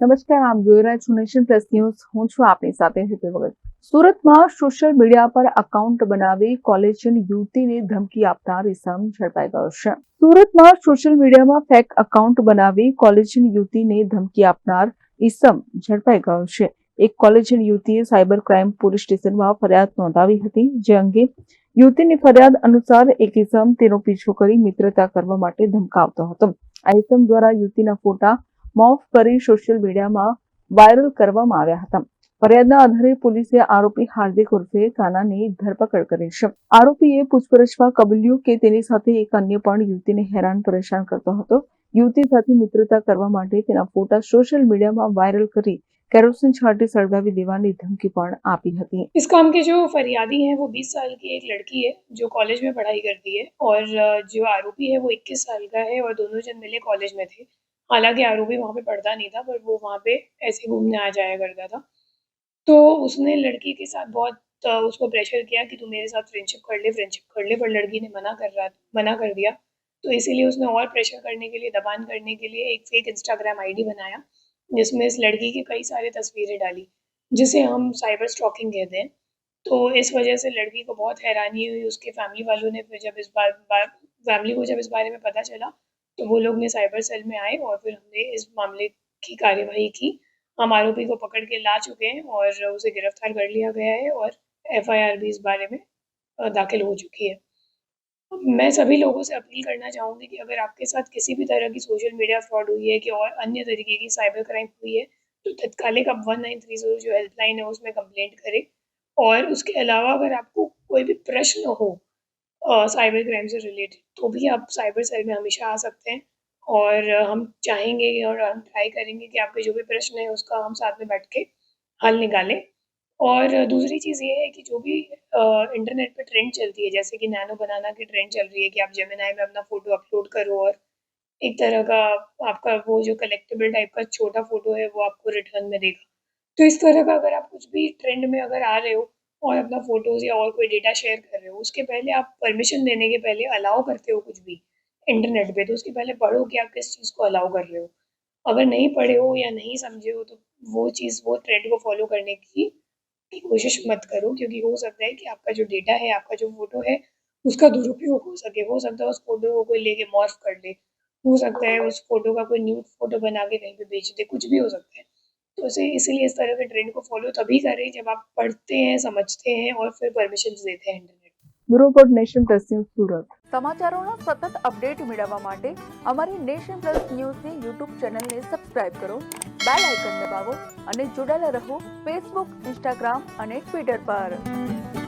નમસ્કાર, આપ જોઈ રહ્યા છો નેશન પ્લસ ન્યૂઝ. હું છું આપની સાથે હેતુ ભગત. સુરતમાં સોશિયલ મીડિયા પર અકાઉન્ટ બનાવી કોલેજિયન યુવતીને ધમકી આપનાર ઇસમ ઝડપાઈ ગયો છે. સુરતમાં સોશિયલ મીડિયામાં ફેક અકાઉન્ટ બનાવી કોલેજિયન યુવતીને ધમકી આપનાર ઇસમ ઝડપાઈ ગયો છે. એક કોલેજિયન યુવતીએ સાયબર ક્રાઇમ પોલીસ સ્ટેશનમાં ફરિયાદ નોંધાવી હતી, જે અંગે યુવતીની ફરિયાદ અનુસાર એક ઇસમ તેનો પીછો કરી મિત્રતા કરવા માટે ધમકાવતો હતો. આ ઇસમ દ્વારા યુવતીના ફોટા મોફ કરી સોશિયલ મીડિયામાં વાયરલ કરવામાં આવ્યા હતા ફરિયાદના આધારે પોલીસે આરોપી હાર્દિક ઉર્ફે કાનાની ધરપકડ કરી છે આરોપીએ પૂછપરછમાં કબૂલ્યું કે તેની સાથે એક અન્ય પણ યુવતીને હેરાન પરેશાન કરતો હતો યુવતી સાથે મિત્રતા કરવા માટે તેના ફોટા સોશિયલ મીડિયામાં વાયરલ કરી કેરોસીન છાંટી સળગાવી દેવાની ધમકી પણ આપી હતી इस काम के जो फरियादी हैं वो 20 साल की एक लड़की है जो कॉलेज में पढ़ाई करती है और अ, जो आरोपी है वो 21 साल का है और दोनों जन मिले कॉलेज में थे हालाँकि आरोपी वहाँ पे पढ़ता नहीं था पर वो वहाँ पे ऐसे घूमने आ जाया करता था। तो उसने लड़की के साथ बहुत उसको प्रेशर किया कि तू मेरे साथ फ्रेंडशिप कर ले फ्रेंडशिप कर ले पर लड़की ने मना कर रहा मना कर दिया। तो इसीलिए उसने और प्रेशर करने के लिए दबान करने के लिए एक फेक इंस्टाग्राम आईडी बनाया जिसमें इस लड़की की कई सारी तस्वीरें डाली जिसे हम साइबर स्टॉकिंग कहते हैं। तो इस वजह से लड़की को बहुत हैरानी हुई उसके फैमिली वालों ने फिर जब इस बार, बार फैमिली को जब इस बारे में पता चला तो वो लोग ने साइबर सेल में आए और फिर हमने इस मामले की कार्यवाही की। हम आरोपी को पकड़ के ला चुके हैं और उसे गिरफ़्तार कर लिया गया है और एफआईआर भी इस बारे में दाखिल हो चुकी है। मैं सभी लोगों से अपील करना चाहूँगी कि अगर आपके साथ किसी भी तरह की सोशल मीडिया फ्रॉड हुई है कि और अन्य तरीके की साइबर क्राइम हुई है तो तत्कालिक आप वन नाइन थ्री ज़ीरो जो हेल्पलाइन है उसमें कंप्लेंट करें। और उसके अलावा अगर आपको कोई भी प्रश्न हो साइबर क्राइम से रिलेटेड तो भी आप साइबर सेल में हमेशा आ सकते हैं। और हम चाहेंगे और हम ट्राई करेंगे कि आपके जो भी प्रश्न है उसका हम साथ में बैठ के हल निकालें। और दूसरी चीज़ ये है कि जो भी इंटरनेट पे ट्रेंड चलती है, जैसे कि नैनो बनाना की ट्रेंड चल रही है कि आप जेमिनाई में अपना फ़ोटो अपलोड करो और एक तरह का आपका वो जो कलेक्टेबल टाइप का छोटा फ़ोटो है वो आपको रिटर्न में देगा। तो इस तरह का अगर आप कुछ भी ट्रेंड में अगर आ रहे हो और अपना फ़ोटोज़ या और कोई डेटा शेयर कर रहे हो, उसके पहले आप परमिशन देने के पहले अलाउ करते हो कुछ भी इंटरनेट पे तो उसके पहले पढ़ो कि आप किस चीज़ को अलाउ कर रहे हो। अगर नहीं पढ़े हो या नहीं समझे हो तो वो चीज़, वो ट्रेंड को फॉलो करने की कोशिश मत करो, क्योंकि हो सकता है कि आपका जो डेटा है, आपका जो फ़ोटो है, उसका दुरुपयोग हो सके। हो सकता है उस फ़ोटो को कोई लेके मॉर्फ कर ले। हो सकता है उस फ़ोटो का कोई न्यूड फ़ोटो बना के कहीं पे बेच दे, कुछ भी हो सकता है। तो इसे इसलिए इस तरह के ट्रेंड को फॉलो तभी करें जब आप पढ़ते हैं समझते हैं और फिर परमिशन देते हैं internet bureau report nation plus news Surat સમાચારોના સતત અપડેટ મેળવવા માટે અમારી નેશન પ્લસ ન્યૂઝની યુટ્યુબ ચેનલને સબસ્ક્રાઇબ કરો બેલ આઇકન દબાવો અને જોડાયેલા રહો ફેસબુક ઇન્સ્ટાગ્રામ અને ટ્વિટર પર